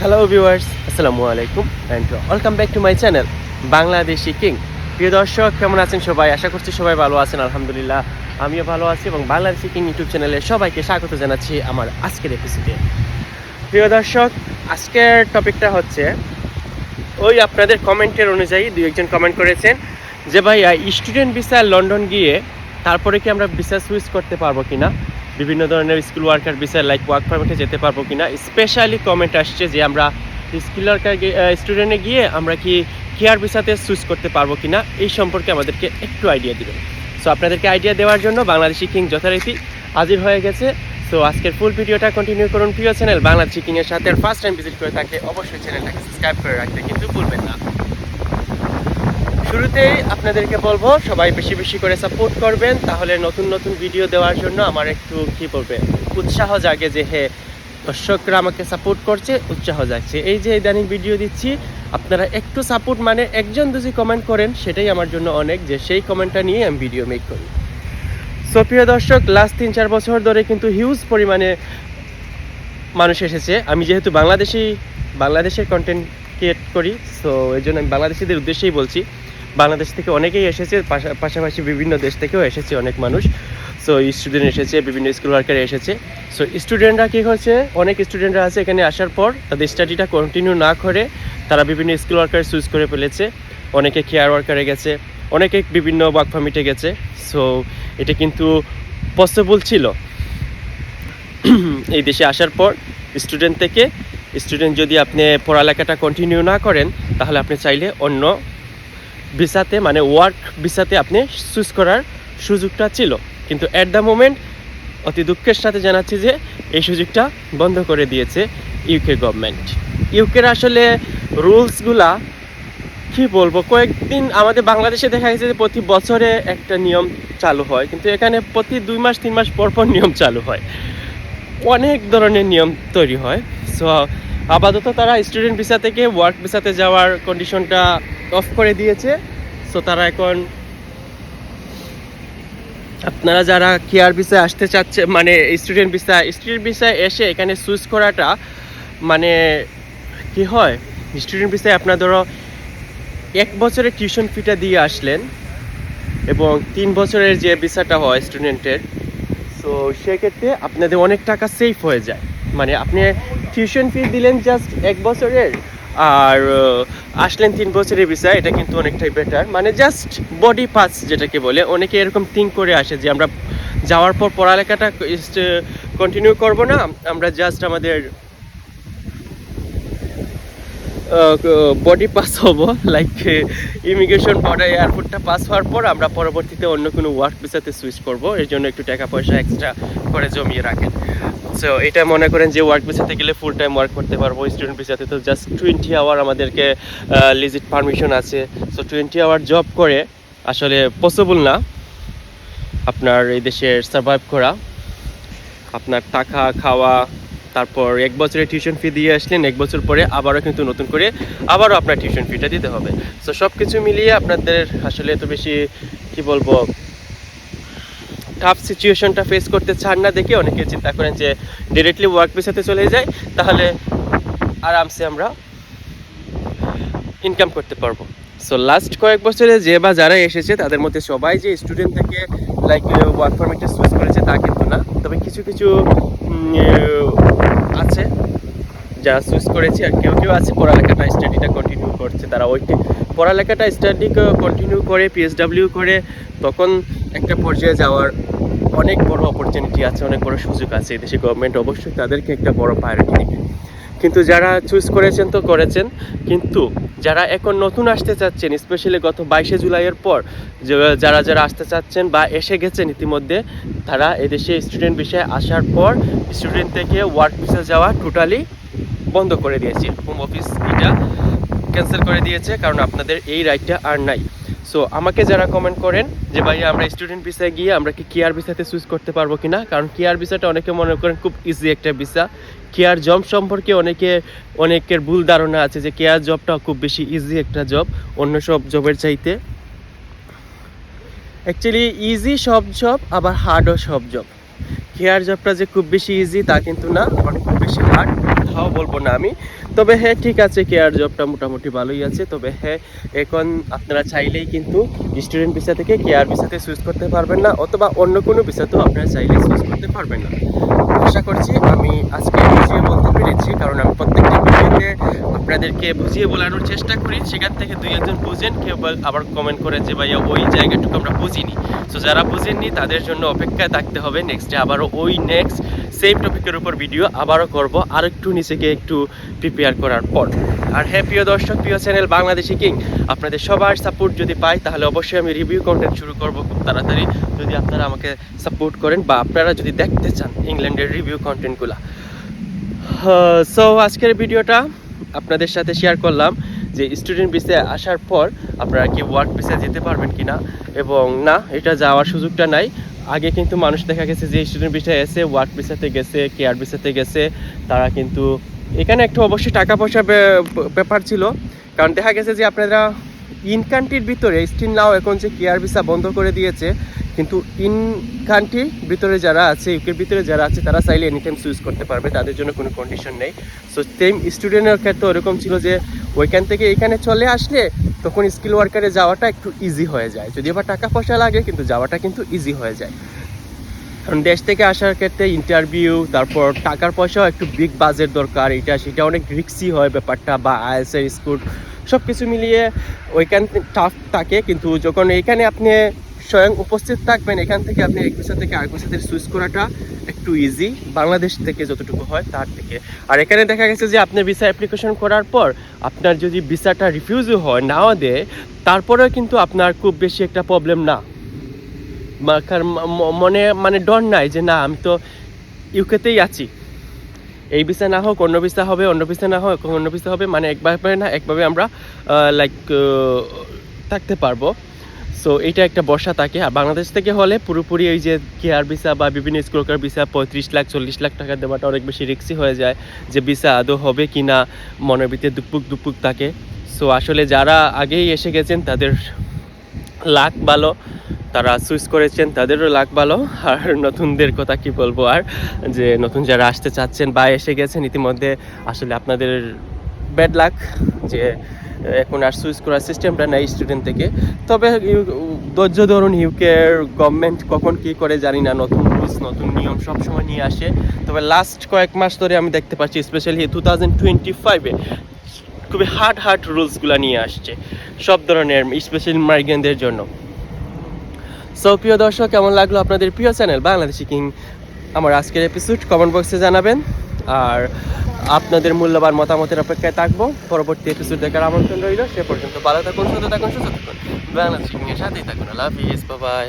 Hello viewers আসসালামু আলাইকুম and welcome back to my channel Bangladeshi King প্রিয় দর্শক, কেমন আছেন সবাই? আশা করছি সবাই ভালো আছেন, আলহামদুলিল্লাহ। আমিও ভালো আছি এবং বাংলাদেশি কিং ইউটিউব চ্যানেলে সবাইকে স্বাগত জানাচ্ছি আমার আজকের এপিসোডে প্রিয় দর্শক, আজকের টপিকটা হচ্ছে, ওই আপনাদের কমেন্টের অনুযায়ী দু একজন কমেন্ট করেছেন যে ভাই স্টুডেন্ট ভিসা লন্ডন গিয়ে তারপরে কি আমরা ভিসা সুইচ করতে পারব কিনা? বিভিন্ন ধরনের school worker visa like work পারমিটে যেতে পারব কিনা। স্পেশালি কমেন্ট আসছে যে আমরা স্কুল ওয়ার্কার স্টুডেন্টে গিয়ে আমরা কি কেয়ার ভিসাতে সুইচ করতে পারব কিনা, এই সম্পর্কে আমাদেরকে একটু আইডিয়া দিবেন। সো আপনাদেরকে আইডিয়া দেওয়ার জন্য বাংলাদেশি কিং যথারীতি হাজির হয়ে গেছে। সো আজকের ফুল ভিডিওটা কন্টিনিউ করুন প্রিয় চ্যানেল বাংলাদেশি কিং এর সাথে ফার্স্ট টাইম ভিজিট করে থাকলে অবশ্যই চ্যানেলটাকে সাবস্ক্রাইব করে রাখতে কিন্তু ভুলবেন না। শুরুতেই আপনাদেরকে বলব, সবাই বেশি বেশি করে সাপোর্ট করবেন, তাহলে নতুন নতুন ভিডিও দেওয়ার জন্য আমার একটু কি বলবে, উৎসাহ জাগে যে হে, দর্শকরা আমাকে সাপোর্ট করছে, উৎসাহ জাগছে। এই যে ইদানিং ভিডিও দিচ্ছি, আপনারা একটু সাপোর্ট মানে একজন দুজি কমেন্ট করেন, সেটাই আমার জন্য অনেক যে সেই কমেন্টটা নিয়ে আমি ভিডিও মেক করি। সো প্রিয় দর্শক লাস্ট তিন চার বছর ধরে কিন্তু হিউজ পরিমাণে মানুষ এসেছে। আমি যেহেতু বাংলাদেশি বাংলাদেশের কন্টেন্ট ক্রিয়েট করি সো এই জন্য আমি বাংলাদেশিদের উদ্দেশ্যেই বলছি। বাংলাদেশ থেকে অনেকেই এসেছে, পাশা- পাশাপাশি বিভিন্ন দেশ থেকেও এসেছে অনেক মানুষ। সো স্টুডেন্ট এসেছে, বিভিন্ন স্কুল ওয়ার্কার এসেছে। সো স্টুডেন্টরা কী হচ্ছে অনেক স্টুডেন্টরা আছে এখানে আসার পর। তাদের স্টাডিটা কন্টিনিউ না করে তারা বিভিন্ন স্কুল ওয়ার্কার চুজ করে ফেলেছে। অনেকে কেয়ার ওয়ার্কারে গেছে, অনেকে বিভিন্ন ওয়ার্ক পারমিটে গেছে। সো এটা কিন্তু পসিবল ছিল। এই দেশে আসার পর স্টুডেন্ট থেকে স্টুডেন্ট যদি আপনি পড়ালেখাটা কন্টিনিউ না করেন, তাহলে আপনি চাইলে অন্য ভিসাতে মানে ওয়ার্ক ভিসাতে আপনি চুজ করার সুযোগটা ছিল। কিন্তু অ্যাট দ্য মোমেন্ট অতি দুঃখের সাথে জানাচ্ছি যে এই সুযোগটা বন্ধ করে দিয়েছে ইউকে গভর্নমেন্ট ইউকের আসলে রুলসগুলা, কি বলব, কয়েকদিন আমাদের বাংলাদেশে দেখা গেছে যে প্রতি বছরে একটা নিয়ম চালু হয়, কিন্তু এখানে প্রতি দুই মাস, তিন মাস পর পর নিয়ম চালু হয়। অনেক ধরনের নিয়ম তৈরি হয়। সো আপাতত তারা স্টুডেন্ট ভিসা থেকে ওয়ার্ক ভিসাতে যাওয়ার কন্ডিশনটা অফ করে দিয়েছে। সো তারা এখন আপনারা যারা কেয়ার ভিসা আসতে চাচ্ছে মানে স্টুডেন্ট ভিসা স্টুডেন্ট ভিসা এসে এখানে সুইচ করাটা মানে কি হয়? স্টুডেন্ট ভিসায় আপনার ধরো এক বছরের টিউশন ফিটা দিয়ে আসলেন এবং তিন বছরের যে ভিসাটা হয় স্টুডেন্টের সো সেক্ষেত্রে আপনাদের অনেক টাকা সেফ হয়ে যায়। মানে আপনি টিউশন ফি দিলেন জাস্ট এক বছরের আর আসলেন তিন বছরের ভিসা এটা কিন্তু অনেকটাই বেটার মানে জাস্ট বডি পাস যেটাকে বলে, অনেকে এরকম থিঙ্ক করে আসে যে আমরা যাওয়ার পর পড়ালেখাটা কন্টিনিউ করব না, আমরা জাস্ট আমাদের বডি পাস হব লাইক ইমিগ্রেশন বর্ডার এয়ারপোর্টটা পাস হওয়ার পর আমরা পরবর্তীতে অন্য কোনো ওয়ার্ক ভিসাতে সুইচ করব। এর জন্য একটু টাকা পয়সা এক্সট্রা করে জমিয়ে রাখেন। সো এটা মনে করেন যে ওয়ার্ক ভিসাতে গেলে ফুল টাইম ওয়ার্ক করতে পারব। স্টুডেন্ট ভিসাতে তো জাস্ট টোয়েন্টি আওয়ার আমাদেরকে লিজিট পারমিশন আছে। সো টোয়েন্টি আওয়ার জব করে আসলে পসিবল না আপনার এই দেশের সার্ভাইভ করা। আপনার টাকা, খাওয়া তারপর এক বছরের টিউশন ফি দিয়ে আসলেন, এক বছর পরে আবারও কিন্তু নতুন করে আবারও আপনার টিউশন ফিটা দিতে হবে। সো সব কিছু মিলিয়ে আপনাদের আসলে এত বেশি, কি বলব টাফ সিচুয়েশনটা ফেস করতে চান না দেখে অনেকে চিন্তা করেন যে ডিরেক্টলি ওয়ার্ক ভিসাতে চলে যায়, তাহলে আরামসে আমরা ইনকাম করতে পারব। সো লাস্ট কয়েক বছরে যে বা যারা এসেছে, তাদের মধ্যে সবাই যে স্টুডেন্ট থেকে লাইক ওয়ার্ক পারমিটে সুইচ করেছে তা কিন্তু না। তবে কিছু কিছু যারা চুজ করেছে আর কেউ কেউ আছে, পড়ালেখাটা স্টাডিটা কন্টিনিউ করছে। তারা ওই পড়ালেখাটা স্টাডি কন্টিনিউ করে পিএসডাব্লিউ করে, তখন একটা পর্যায়ে যাওয়ার অনেক বড় অপরচুনিটি আছে, অনেক বড় সুযোগ আছে। দেশে গভর্নমেন্ট অবশ্যই তাদেরকে একটা বড় প্রায়োরিটি দিবে। কিন্তু যারা চুজ করেছেন তো করেছেন, কিন্তু যারা এখন নতুন আসতে চাচ্ছেন স্পেশালি গত বাইশে জুলাইয়ের পর যারা যারা আসতে চাচ্ছেন বা এসে গেছেন ইতিমধ্যে, তারা এদেশে স্টুডেন্ট বিষয়ে আসার পর স্টুডেন্ট থেকে ওয়ার্ক ভিসা যাওয়া টোটালি বন্ধ করে দিয়েছে। হোম অফিস এটা ক্যান্সেল করে দিয়েছে কারণ আপনাদের এই রাইটটা আর নাই। সো আমাকে যারা কমেন্ট করেন যে ভাই আমরা স্টুডেন্ট ভিসায় গিয়ে আমরা কি কেয়ার ভিসাতে সুইচ করতে পারব কি না কারণ কেয়ার ভিসাটা অনেকে মনে করেন খুব ইজি একটা ভিসা কেয়ার জব সম্পর্কে অনেকে, অনেকের ভুল ধারণা আছে যে কেয়ার জবটা খুব বেশি ইজি একটা জব অন্য সব জবের চাইতে। অ্যাকচুয়ালি ইজি সব জব আবার হার্ডও সব জব কেয়ার জবটা যে খুব বেশি ইজি তা কিন্তু না, আবার খুব বেশি হার্ড তাও বলব না আমি। তবে হ্যাঁ ঠিক আছে কেয়ার জবটা মোটামুটি ভালোই আছে। তবে হ্যাঁ এখন আপনারা চাইলেই কিন্তু স্টুডেন্ট ভিসা থেকে কেয়ার ভিসাতে সুইচ করতে পারবেন না, অথবা অন্য কোনো ভিসাতেও আপনারা চাইলে সুইচ করতে পারবেন না। আশা করছি আমি আজকে বলতে পেরেছি, কারণ আমি প্রত্যেকটা ভিডিওতে আপনাদেরকে বুঝিয়ে বলানোর চেষ্টা করি, সেখান থেকে দুই একজন বুঝেন, কেউ আবার কমেন্ট করে যে, ভাইয়া, ওই জায়গাটুকু আমরা বুঝিনি। সো যারা বুঝেননি, তাদের জন্য অপেক্ষায় থাকতে হবে। নেক্সটে আবারও ওই নেক্সট সেম টপিকের উপর ভিডিও আবারও করব আর একটু নিজেকে একটু প্রিপেয়ার করার পর। আর হ্যাঁ প্রিয় দর্শক, প্রিয় চ্যানেল বাংলাদেশি কিং, আপনাদের সবার সাপোর্ট যদি পাই, তাহলে অবশ্যই আমি রিভিউ কন্টেন্ট শুরু করব খুব তাড়াতাড়ি। যদি আপনারা আমাকে সাপোর্ট করেন বা আপনারা যদি দেখতে চান ইংল্যান্ডের রিভিউ কন্টেন্টগুলো সো আজকের ভিডিওটা আপনাদের সাথে শেয়ার করলাম যে স্টুডেন্ট ভিসে আসার পর আপনারা কি ওয়ার্ক ভিসে যেতে পারবেন কি না এবং না, এটা যাওয়ার সুযোগটা নাই। আগে কিন্তু মানুষ দেখা গেছে যে স্টুডেন্ট ভিসায় এসে ওয়ার্ক ভিসাতে গেছে কেয়ার ভিসাতে গেছে। তারা কিন্তু এখানে একটু অবশ্যই টাকা পয়সা ব্যাপার ছিল। কারণ দেখা গেছে যে আপনারা ইন কান্ট্রির ভিতরে স্টিল নাও এখন যে কেয়ার ভিসা বন্ধ করে দিয়েছে কিন্তু ইন কান্ট্রির ভিতরে যারা আছে ইউকের ভিতরে যারা আছে, তারা চাইলে এনি টাইম চুজ করতে পারবে, তাদের জন্য কোনো কন্ডিশন নেই। সো সেম স্টুডেন্টের ক্ষেত্রে ওরকম ছিল যে, ওইখান থেকে এখানে চলে আসলে তখন স্কিল ওয়ার্কারে যাওয়াটা একটু ইজি হয়ে যায়। যদি আবার টাকা পয়সা লাগে, কিন্তু যাওয়াটা কিন্তু ইজি হয়ে যায়। কারণ দেশ থেকে আসার ক্ষেত্রে ইন্টারভিউ তারপর টাকার পয়সাও একটু বিগ বাজেট দরকার, এটা সেটা অনেক রিক্সি হয় ব্যাপারটা, বা আইএসএর স্কুল সব কিছু মিলিয়ে ওইখান টাফ থাকে। কিন্তু যখন এইখানে আপনি স্বয়ং উপস্থিত থাকবেন। এখান থেকে আপনি এক বছর থেকে আরেক বছর সুইচ করাটা একটু ইজি বাংলাদেশ থেকে যতটুকু হয় তার থেকে। আর এখানে দেখা গেছে যে আপনি ভিসা অ্যাপ্লিকেশন করার পর আপনার যদি ভিসাটা রিফিউজও হয় নাও দেয়, তারপরেও কিন্তু আপনার খুব বেশি একটা প্রবলেম না। মনে মানে ডর নাই যে না, আমি তো ইউকেতেই আছি। এই ভিসা না হোক, অন্য ভিসা হবে, অন্য ভিসা না হোক, অন্য ভিসা হবে মানে একভাবে না, একভাবে আমরা লাইক থাকতে পারব। সো এটা একটা বর্ষা থাকে। আর বাংলাদেশ থেকে হলে পুরোপুরি এই যে কেয়ার ভিসা বা বিভিন্ন স্কুলকার ভিসা পঁয়ত্রিশ লাখ, চল্লিশ লাখ টাকা দেওয়াটা অনেক বেশি রিক্সি হয়ে যায় যে ভিসা আদৌ হবে কি না, মনের ভিতরে দুপুক দুপুক থাকে। সো আসলে যারা আগেই এসে গেছেন, তাদের লাখ ভালো, তারা সুইচ করেছেন, তাদেরও লাখ ভালো। আর নতুনদের কথা কি বলব আর? যে নতুন যারা আসতে চাচ্ছেন বা এসে গেছেন, ইতিমধ্যে আসলে আপনাদের ব্যাড লাক যে এখন আর সুইচ করার সিস্টেমটা নেই স্টুডেন্ট থেকে। তবে ধৈর্য ধরুন ইউকের গভর্নমেন্ট কখন কি করে জানি না, নতুন রুলস নতুন নিয়ম সব সময় নিয়ে আসে। তবে লাস্ট কয়েক মাস ধরে আমি দেখতে পাচ্ছি স্পেশালি টু থাউজেন্ড টোয়েন্টি ফাইভে খুবই হার্ড হার্ড রুলসগুলো নিয়ে আসছে, সব ধরনের স্পেশালি মাইগ্রেনদের জন্য। সো প্রিয় দর্শক, কেমন লাগল আপনাদের প্রিয় চ্যানেল বাংলাদেশি কিং আমার আজকের এপিসোড কমেন্ট বক্সে জানাবেন। আর আপনাদের মূল্যবান মতামতের অপেক্ষায় থাকব। পরবর্তী এপিসোড দেখার আমন্ত্রণ রইল। সে পর্যন্ত ভালো থাকুন, সুস্থ থাকুন সুস্থ থাকুন। বাংলাদেশের সাথেই থাকুন। আল্লাহ হাফিজ বাই